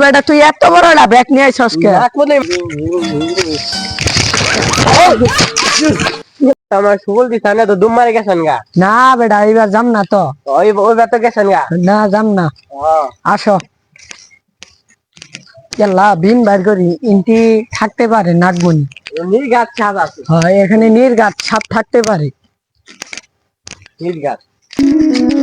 বেটা তুই এত বড় একটা ব্যাগ নিয়ে কে? আমার সুবল দিছ না তো দুম মারে গেছেন গা। না বেটা এবার যাম না তো। ওই ওই বেত গেছেন গা। না যাম না। আসো। ইয়াল্লা বিন বাইর করি ইনটি থাকতে পারে নাটবনি নীল গাছ ছাদ আছে। হয় এখানে নির্গাত সাপ থাকতে পারে। নীল গাছ এ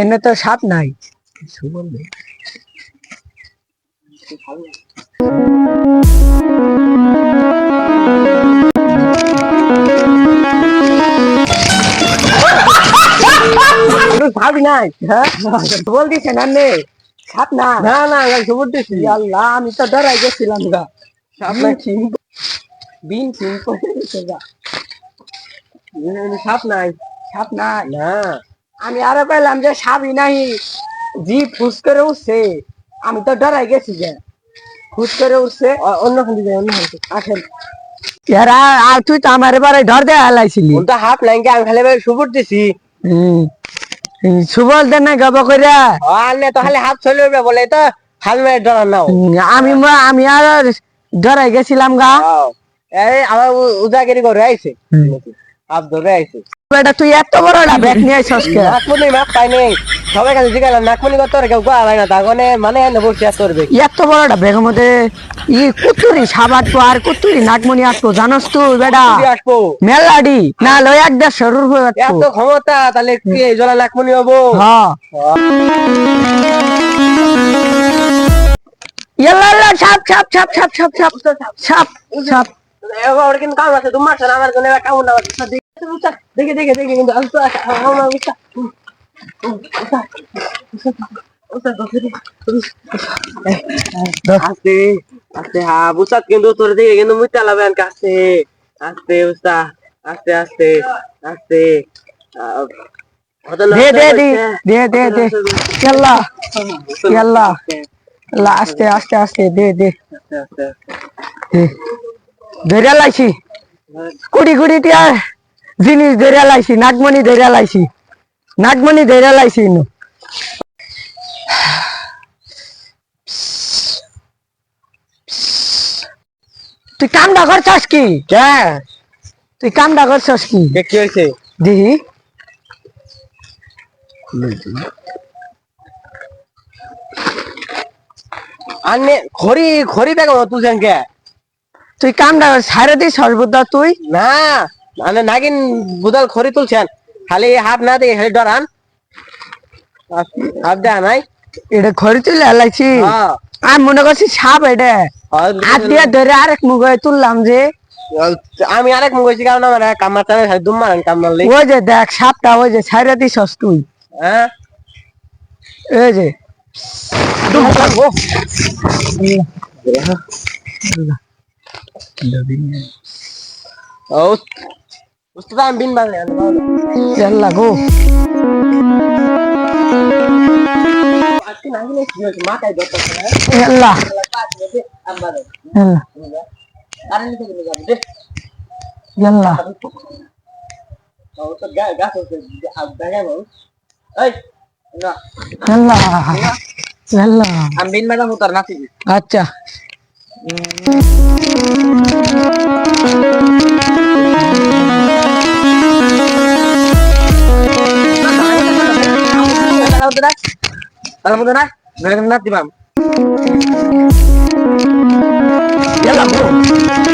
এনে তো সাপ নাই। ভাবি নাই হ্যাঁ? বল দিছে নে সাপ না না না সুবল দিছি। আল্লাহ আমি তো ডরাই গেছিলাম গা। সাপ নাই বিন করে গা। সাপ নাই সাপ নাই। না। আমি আরও পেলাম যে সাপই নাই জি ফুস করে উঠছে। আমি তো ডরাই গেছি যে। ফুস করে উঠছে। অন্য দিয়ে অন্য খান আসেন। এরা আর তুই তো আমার এবারে ধর দিয়ে হালাইছিলি হাফ লাইন আমি খালি সুবুর দিছি। সুবল দে না গব কইরা। আলে তো খালি হাফ চলে বলে তো। হাল মেরে ডরার নাও। আমি আমি আর ডরাই গেছিলাম গা। এই আমার উজাগিরি করে আইছে। হাফ ধরে আইছে। বেটা তুই এত বড় না ব্যাগ নিয়ে আইছস কে নাকমনি মাপ পাই নেই। সবাই কাছে জিগালাম নাকমনি কত কেউ গোয়া হয় না তাগনে মানে এনে বসে আর করবে এত বড় একটা ব্যাগের মধ্যে ই কুতুরি সাবাত আর কুতুরি নাকমনি আসব জানোস তুই বেটা? আসব মেলাডি না লই এক দেড় শরুর হয়ে এত ক্ষমতা তাহলে কি জলা নাকমনি হব? হ্যাঁ। ইয়াল্লা ইয়াল্লা, সাপ সাপ সাপ সাপ সাপ সাপ সাপ সাপ এবার কিন্তু কাম আছে তোমার আমার জন্য কাম না susah deket deket deket enggak deh deh deh deh deh yalla yalla lah deh deh deh deh জিনিস ধরে লাইছি নাগমণি ধরে লাইছি। নাগমণি ধরে লাইছি। তুই কামটা করছস কি? কে? তুই কামটা করছস কি? কে হয়েছে দিহি আনে খড়ি খড়ি কে তুই কামটা ছাড়ে দিস সর্বদা তুই। না। মানে নাগিন বুদাল খড়ি তুলছেন। খালি হাত না দিয়ে খালি ডরান। হাত দেয়া নাই। এটা ঘরে তুলে লাইছি হ্যাঁ। আমি মনে করছি সাপ এটা। হাত দিয়ে ধরে আরেক মুগে তুললাম যে। আমি আরেক মুখ হয়েছি কারণ আমার কামার চানে খালি দুম মারেন কাম মারলি ওই যে দেখ সাপটা ওই যে ছাইরা দিছস তুই। হ্যাঁ। এই যে। দুম ও। বুঝতে পারেন বিন বাংলা আল্লাহ গো। আল্লাহ আল্লাহ আল্লাহ আমি বিন ম্যাডাম উতার নাকি আচ্ছা। tuh nak Alam tuh nak Nggak